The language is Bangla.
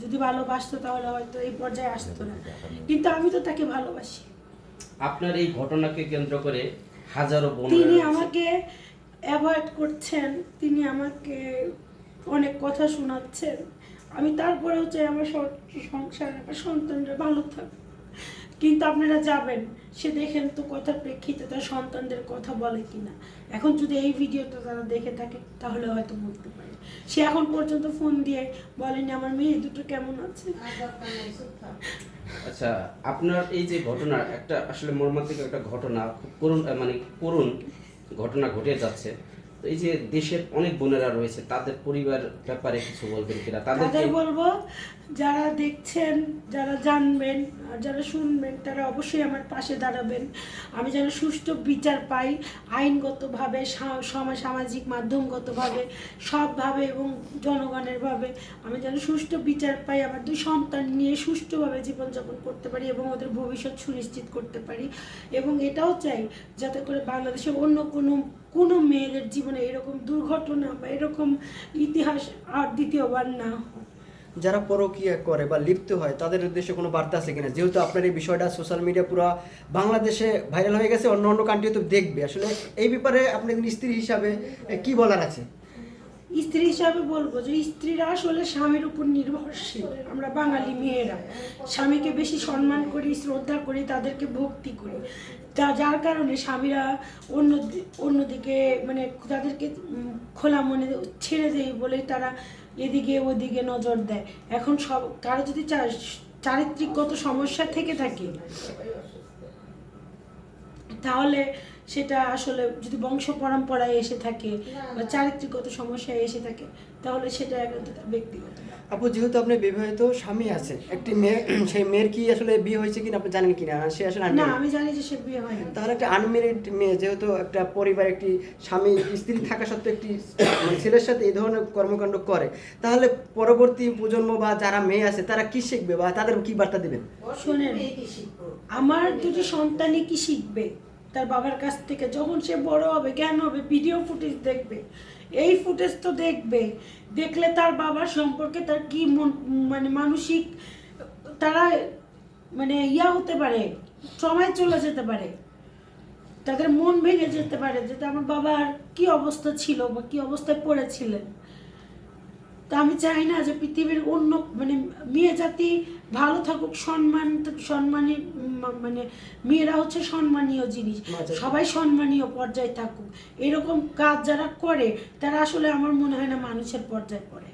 যদি ভালোবাসতো তাহলে হয়তো এই পর্যায়ে আসতো না। কিন্তু আমি তো তাকে ভালোবাসি। আপনার এই ঘটনাকে কেন্দ্র করে হাজারো বোন তিনি আমাকে অ্যাভয়েড করছেন তিনি আমাকে অনেক কথা শোনাচ্ছেন। আমি তারপরেও চাই আমার সংসার আমার সন্তানরা ভালো থাক কিন্তু আপনারা যাবেন সে দেখেন তো কথার প্রেক্ষিতে তার সন্তানদের কথা বলে কিনা। এখন যদি এই ভিডিওটা তারা দেখে থাকে তাহলে হয়তো বলতে পারে। সে এখন পর্যন্ত ফোন দিয়ে বলেনি আমার মেয়ে দুটো কেমন আছে? আচ্ছা আপনার এই যে ঘটনা একটা আসলে মর্মান্তিক একটা ঘটনা খুব করুণ মানে করুণ ঘটনা ঘটে যাচ্ছে। এই যে দেশের অনেক বোনেরা রয়েছে, তাদের পরিবার ব্যাপারে কিছু বলবেন কিনা? তাদের বলব, যারা দেখছেন, যারা জানবেন, আর যারা শুনবেন, তারা অবশ্যই আমার পাশে দাঁড়াবেন। আমি যেন সুষ্ঠু বিচার পাই, আইনগতভাবে সামাজিক মাধ্যমগতভাবে, সবভাবে এবং জনগণের ভাবে। আমি যেন সুষ্ঠু বিচার পাই, আমার দুই সন্তান নিয়ে সুষ্ঠুভাবে জীবনযাপন করতে পারি এবং ওদের ভবিষ্যৎ সুনিশ্চিত করতে পারি। এবং এটাও চাই, যাতে করে বাংলাদেশে অন্য কোনো কোনো মেয়েদের জীবনে এরকম দুর্ঘটনা বা এরকম ইতিহাস আর দ্বিতীয়বার না যারা পরকীয়া করে বা লিপ্ত হয়, তাদের উদ্দেশ্যে কোনো বার্তা আছে কিনা? যেহেতু আপনার এই বিষয়টা সোশ্যাল মিডিয়া পুরো বাংলাদেশে ভাইরাল হয়ে গেছে, অন্য অন্য কান্ট্রিও তো দেখবে। আসলে এই ব্যাপারে আপনি একজন স্ত্রী হিসাবে কি বলার আছে? স্ত্রী হিসাবে বলব যে স্ত্রীরা আসলে স্বামীর উপর নির্ভরশীল। আমরা বাঙালি মেয়েরা। স্বামীকে বেশি সম্মান করি, শ্রদ্ধা করি, তাদেরকে ভক্তি করি। তা যার কারণে স্বামীরা অন্য অন্যদিকে মানে তাদেরকে খোলা মনে ছেড়ে দেয় বলে তারা এদিকে ওদিকে নজর দেয়। এখন সব, কারও যদি চারিত্রিকগত সমস্যা থেকে থাকে তাহলে সেটা আসলে যদি বংশ পরম্পরায় এসে থাকে বা চারিত্রিকগত সমস্যায় এসে থাকে তাহলে সেটা একান্ত ব্যক্তিগত। আপু যেহেতু আপনি বিবাহিত স্বামী আছে একটি মেয়ে সেই মেয়ের কি আসলে বিয়ে হয়েছে কিনা আপনি জানেন কিনা? সে আসলে না আমি জানি যে সে বিয়ে হয়নি। তাহলে একটা আনমেরিড মেয়ে যেহেতু একটা পরিবার একটি স্বামী স্ত্রী থাকা সত্ত্বেও একটি মানে ছেলের সাথে এই ধরনের কর্মকাণ্ড করে তাহলে পরবর্তী প্রজন্ম বা যারা মেয়ে আছে তারা কি শিখবে বা তাদের কি বার্তা দেবেন? শোনেন আমার দুটি সন্তানই কি শিখবে? তার বাবার কাছ থেকে যখন সে বড় হবে, জ্ঞান হবে ভিডিও ফুটেজ দেখবে। এই ফুটেজ তো দেখবে। দেখলে তার বাবার সম্পর্কে তার কি মন- মানে মানসিক, তারা মানে ইয়া হতে পারে, সময় চলে যেতে পারে। তাদের মন ভেঙে যেতে পারে যে আমার বাবার কি অবস্থা ছিল বা কি অবস্থায় পড়েছিলেন? তা আমি চাই না যে পৃথিবীর অন্য মানে মেয়ে জাতি ভালো থাকুক সম্মান সম্মানী মানে মেয়েরা হচ্ছে সম্মানীয় জিনিস। সবাই সম্মানীয় পর্যায়ে থাকুক। এরকম কাজ যারা করে তারা আসলে আমার মনে হয় না মানুষের পর্যায়ে পড়ে।